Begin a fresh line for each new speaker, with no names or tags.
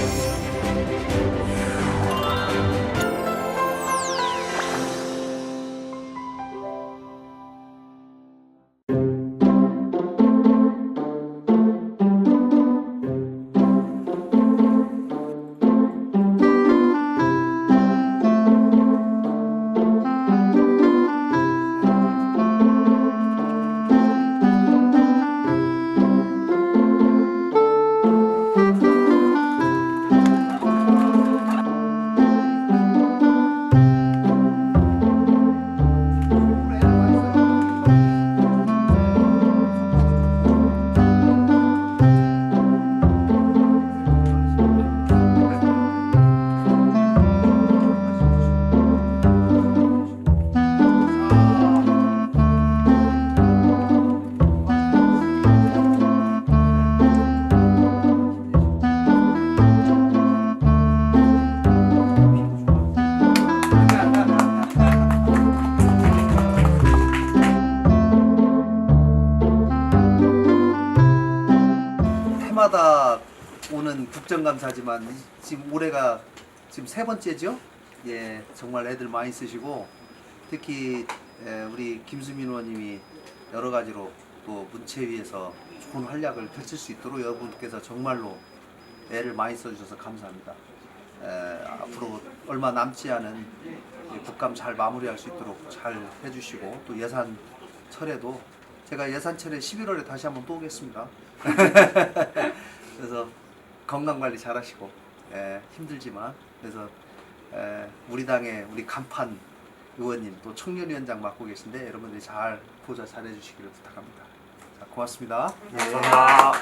Música 해마다 오는 국정감사지만 이- 지금 올해가 지금 세 번째죠. 예, 정말 애들 많이 쓰시고 특히 에, 우리 김수민 의원님이 여러 가지로 또 문체위에서 좋은 활약을 펼칠 수 있도록 여러분께서 정말로 애를 많이 써주셔서 감사합니다. 에, 앞으로 얼마 남지 않은 이 국감 잘 마무리할 수 있도록 잘 해주시고 또 예산 철에도 제가 예산 철에 11월에 다시 한번 또 오겠습니다. 그래서 건강 관리 잘 하시고 예, 힘들지만 그래서 예, 우리 당의 우리 간판 의원님 또 청년위원장 맡고 계신데 여러분들이 잘 보좌 잘 해주시기를 부탁합니다. 자, 고맙습니다.
감사합니다.